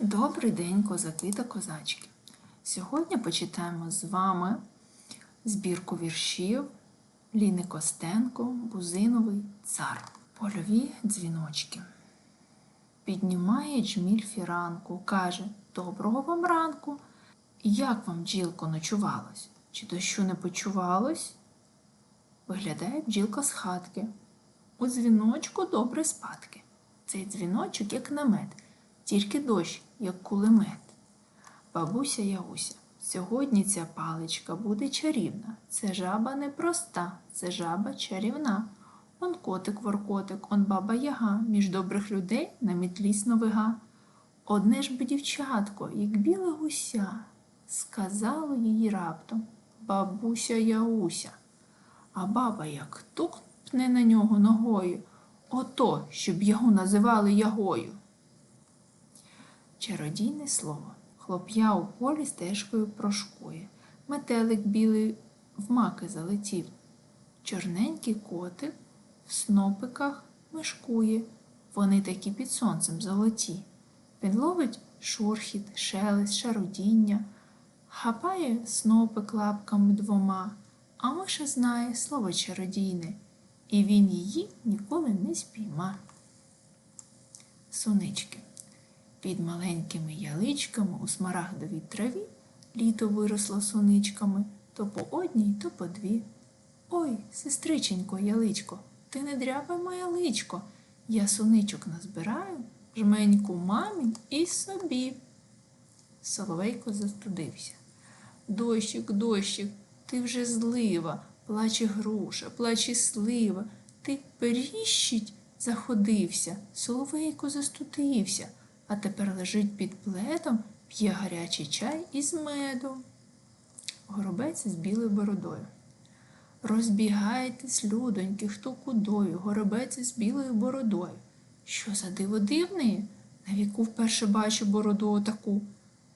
Добрий день, козаки та козачки. Сьогодні почитаємо з вами збірку віршів Ліни Костенко, Бузиновий цар. Польові дзвіночки. Піднімає джміль фіранку, каже Доброго вам ранку. Як вам, бджілко, ночувалось? Чи дощу не почувалось? Виглядає бджілка з хатки. У дзвіночку добре спадки. Цей дзвіночок, як намет, тільки дощ, як кулемет. Бабуся Яуся, сьогодні ця паличка буде чарівна. Це жаба непроста, це жаба чарівна. Он котик воркотик, он баба яга, між добрих людей на мітлі сновига. Одне ж би дівчатко, як біле гуся, сказало їй раптом бабуся Яуся. А баба як тупне на нього ногою, ото, щоб його називали ягою. Чародійне слово. Хлоп'я у полі стежкою прошкує. Метелик білий в маки залетів. Чорненький котик в снопиках мешкує. Вони такі під сонцем золоті. Він ловить шурхіт, шелест, шарудіння, хапає снопик лапками двома, а миша знає слово чародійне, і він її ніколи не спійма. Сонички. Під маленькими яличками у смарагдовій траві літо виросло соничками то по одній, то по дві. Ой, сестриченько, яличко, ти не дряпай моє личко. Я соничок назбираю, жменьку мамі і собі. Соловейко застудився. Дощик, дощик, ти вже злива, плаче груша, плаче слива, ти періщить заходився, соловейко застудився а тепер лежить під пледом, п'є гарячий чай із медом. Горобець з білою бородою. Розбігайтесь, людоньки, хто кудою, горобець з білою бородою. Що за диво дивний? На віку вперше бачу бороду отаку.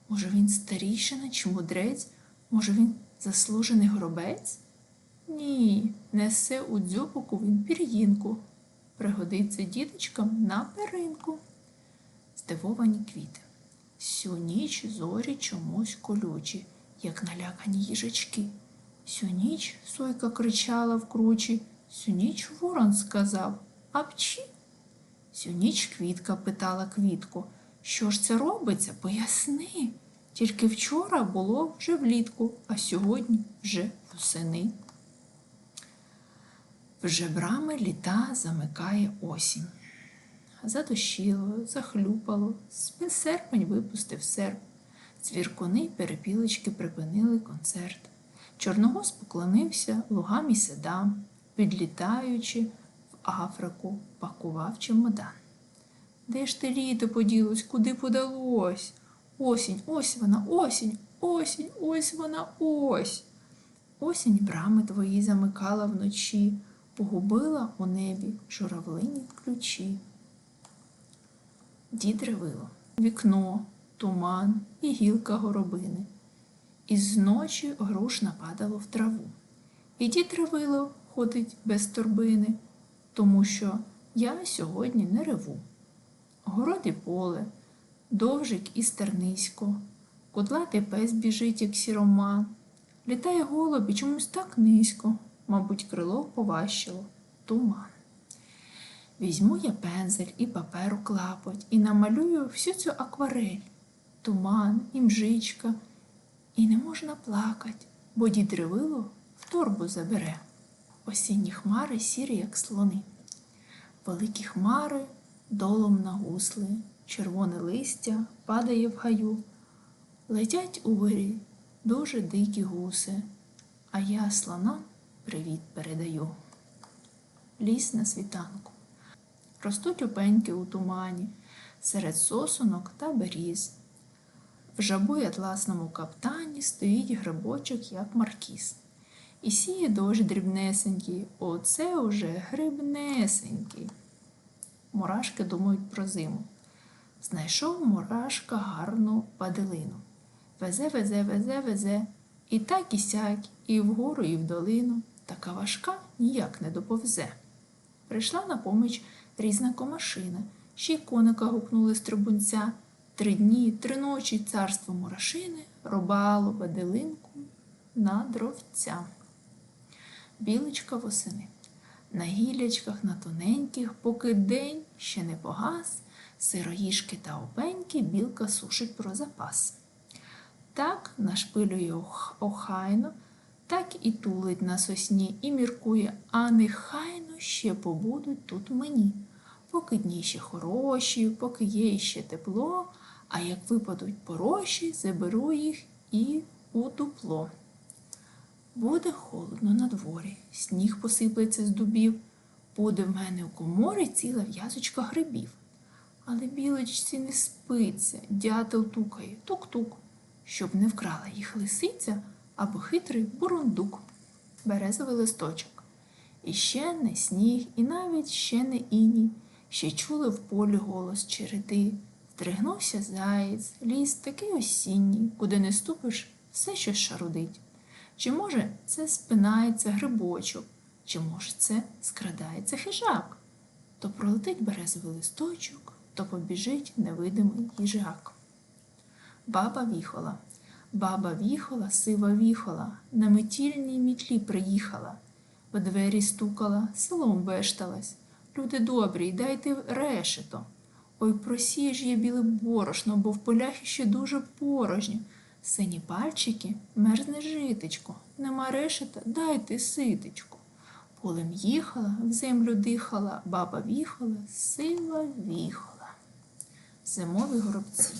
Може, він старішина чи мудрець? Може, він заслужений горобець? Ні, несе у дзьобуку він пір'їнку. Пригодиться діточкам на перинку здивовані квіти. Сю ніч зорі чомусь колючі, як налякані їжачки. Сю ніч сойка кричала в кручі, сю ніч ворон сказав Апчі. Сю ніч квітка питала квітку, що ж це робиться, поясни. Тільки вчора було вже влітку, а сьогодні вже восени. Вже брами літа замикає осінь задощило, захлюпало, серпень випустив серп. Цвіркуни перепілочки припинили концерт. Чорногос поклонився лугам і седам, підлітаючи в Африку, пакував чемодан. Де ж те літо поділось, куди подалось? Осінь, ось вона, осінь, осінь, ось вона, ось. Осінь брами твої замикала вночі, погубила у небі журавлині ключі. Дід ревило, вікно, туман і гілка горобини. І зночі груш нападало в траву. І дід ревило ходить без торбини, тому що я сьогодні не реву. Городі поле, довжик і стернисько, кудлатий пес біжить, як сіроман, літає голуб і чомусь так низько, мабуть, крило поващило туман. Візьму я пензель і паперу клапоть і намалюю всю цю акварель, туман і мжичка, і не можна плакать, бо дід ревило в торбу забере. Осінні хмари сірі, як слони. Великі хмари долом нагусли, червоне листя падає в гаю. Летять у вирі дуже дикі гуси, а я слонам привіт передаю. Ліс на світанку ростуть опеньки у тумані, серед сосунок та беріз. В жабу й атласному каптані стоїть грибочок, як маркіз. І сіє дощ дрібнесенький, оце уже грибнесенький. Мурашки думають про зиму. Знайшов мурашка гарну паделину. Везе, везе, везе, везе, і так і сяк, і вгору, і в долину. така важка ніяк не доповзе. Прийшла на поміч різна комашина, ще й коника гукнули з трибунця. Три дні, три ночі царство мурашини рубало баделинку на дровця. Білочка восени. На гілячках, на тоненьких, поки день ще не погас, сироїшки та опеньки білка сушить про запас. Так нашпилює охайно, так і тулить на сосні і міркує, а нехайно ще побудуть тут мені. Поки дні ще хороші, поки є ще тепло, а як випадуть порожі, заберу їх і у дупло. Буде холодно на дворі, сніг посиплеться з дубів, буде в мене в коморі ціла в'язочка грибів. Але білочці не спиться, дятел тукає, тук-тук, щоб не вкрала їх лисиця або хитрий бурундук. Березовий листочок. І ще не сніг, і навіть ще не іній, ще чули в полі голос череди. Втригнувся заєць, ліс такий осінній, куди не ступиш, все щось шарудить. Чи може це спинається грибочок, чи може це скрадається хижак? То пролетить березовий листочок, то побіжить невидимий їжак. Баба віхола, баба віхола, сива віхола, на метільній мітлі приїхала, в двері стукала, селом бешталась. Люди добрі, дайте решето. Ой, просій ж є біле борошно, бо в полях іще дуже порожньо. Сині пальчики, мерзне житечко, нема решета, дайте ситечко. Полем їхала, в землю дихала, баба віхала, сила віхала. Зимові горобці.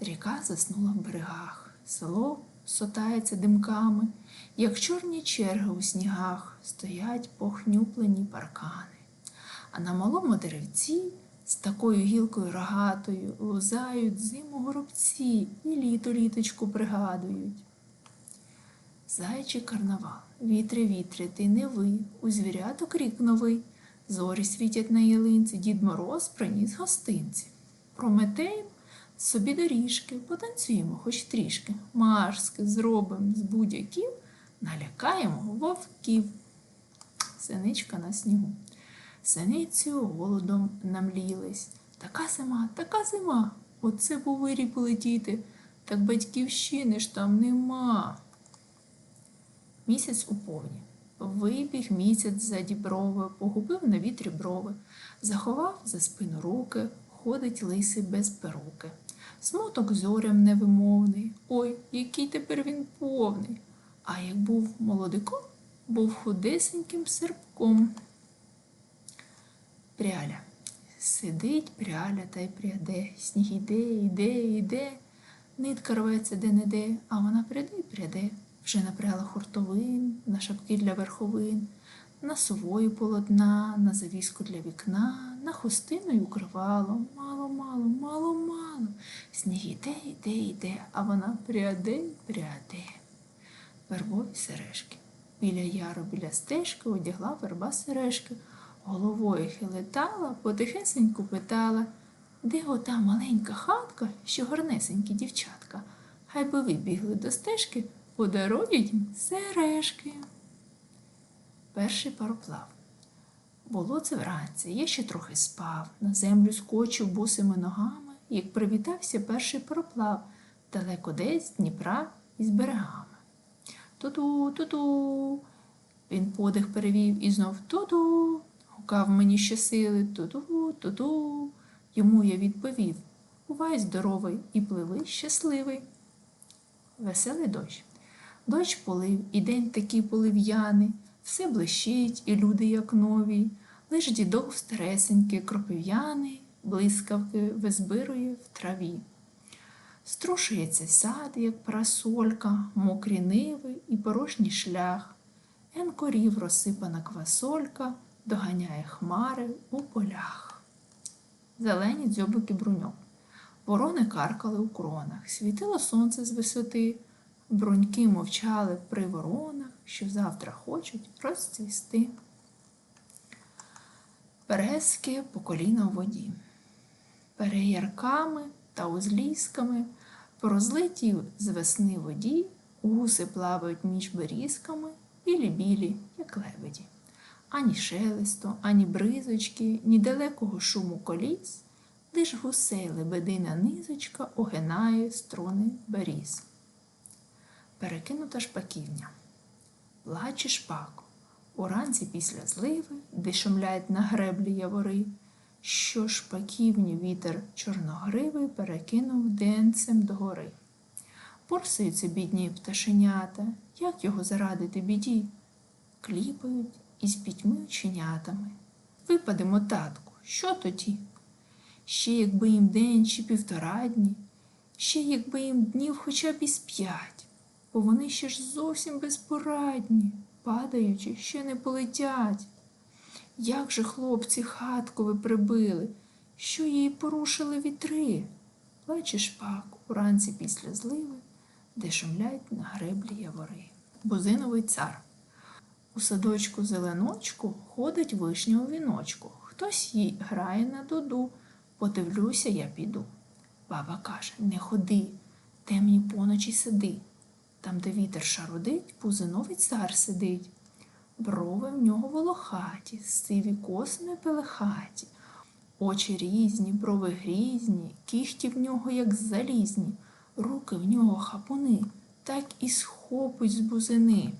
Ріка заснула в берегах, село сотається димками, як чорні черги у снігах стоять похнюплені паркани. А на малому деревці з такою гілкою рогатою лузають зиму горобці і літо літочку пригадують. Зайчий карнавал, вітре, вітре, ти не ви, у звіряток рік новий. Зорі світять на ялинці, Дід Мороз приніс гостинці. Прометеєм собі доріжки, потанцюємо хоч трішки. Маршки зробимо з будь-яків, налякаємо вовків. Синичка на снігу. Синицю голодом намлілись. Така зима, така зима. Оце по вирі полетіти, так батьківщини ж там нема. Місяць у повні. Вибіг місяць за діброви, погубив на вітрі брови, заховав за спину руки, ходить лисий без перуки. Смуток зорям невимовний. Ой, який тепер він повний. А як був молодиком, був худесеньким серпком. Пряля. Сидить пряля та й пряде, сніг іде, іде, іде, нитка рветься де-не-де, а вона пряде й пряде. Вже напряла хуртовин, на шапки для верховин, на совою полотна, на завіску для вікна, на хустину й укривало. Мало, мало, мало, мало. Сніг іде, іде, іде, а вона пряде пряде. Вербові сережки. Біля яру, біля стежки одягла верба сережки, головою хилетала, потихесеньку питала, де ота маленька хатка, що гарнесенькі дівчатка, хай би ви бігли до стежки, подарують їм сережки. Перший пароплав. Було це вранці, я ще трохи спав, на землю скочив босими ногами, як привітався перший пароплав, далеко десь Дніпра із берегами. Ту-ту, ту-ту. Він подих перевів і знов ту-ту. Гукав мені щосили ту-ту, ту-ту. Йому я відповів Бувай здоровий і пливи щасливий. Веселий дощ. Дощ полив, і день такий полив'яний, все блищить, і люди, як нові, лиш дідок старесенький, кропив'яний, блискавки визбирує в траві. Струшується сад, як парасолька, мокрі ниви і порожній шлях. Ен корів розсипана квасолька, доганяє хмари у полях. Зелені дзьобики бруньок. Ворони каркали у кронах, світило сонце з висоти, бруньки мовчали при воронах, що завтра хочуть розцвісти. Березки по коліна в воді. Переярками та узлісками, по розлитій з весни воді, гуси плавають між берізками, білі-білі, як лебеді. Ані шелесту, ані бризочки, ні далекого шуму коліс, лиш гусей лебедина низочка огинає струни беріз. Перекинута шпаківня. Плаче шпак. Уранці після зливи, де шумлять на греблі явори, що шпаківню вітер чорногривий перекинув денцем догори. Порсуються бідні пташенята, як його зарадити біді? Кліпають із пітьми оченятами. Випадемо, татку, що тоді? Ще якби їм день чи півтора дні, ще якби їм днів хоча б із п'ять, бо вони ще ж зовсім безпорадні, падаючи, ще не полетять. Як же хлопці хатку ви прибили, що її порушили вітри? Плаче шпак уранці після зливи, де шумлять на греблі явори. Бузиновий цар. У садочку зеленочку ходить вишня у віночку. Хтось їй грає на дуду. Подивлюся, я піду. Баба каже: не ходи, темні поночі сиди. Там, де вітер шарудить, бузиновий цар сидить. Брови в нього волохаті, сиві косми пелехаті, очі різні, брови грізні, кіхті в нього, як залізні, руки в нього хапуни, так і схопить з бузини.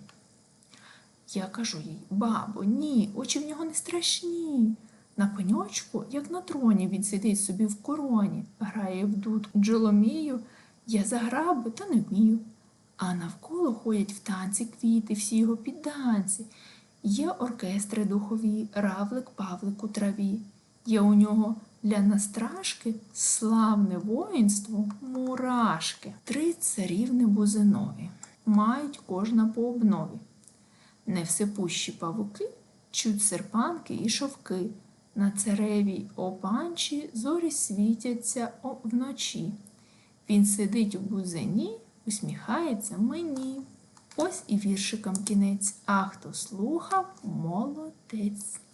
Я кажу їй, бабо, ні, очі в нього не страшні. На пеньочку, як на троні, він сидить собі в короні, грає в дуд джоломію, я заграв би, та не вмію. А навколо ходять в танці квіти, всі його підданці. Є оркестри духові, равлик, павлик у траві. Є у нього для настрашки славне воїнство мурашки. Три царівни бузинові мають кожна по обнові. Невсипущі павуки чуть серпанки і шовки. На царевій опанчі зорі світяться вночі. Він сидить у бузині, усміхається мені. Ось і віршикам кінець, а хто слухав, молодець.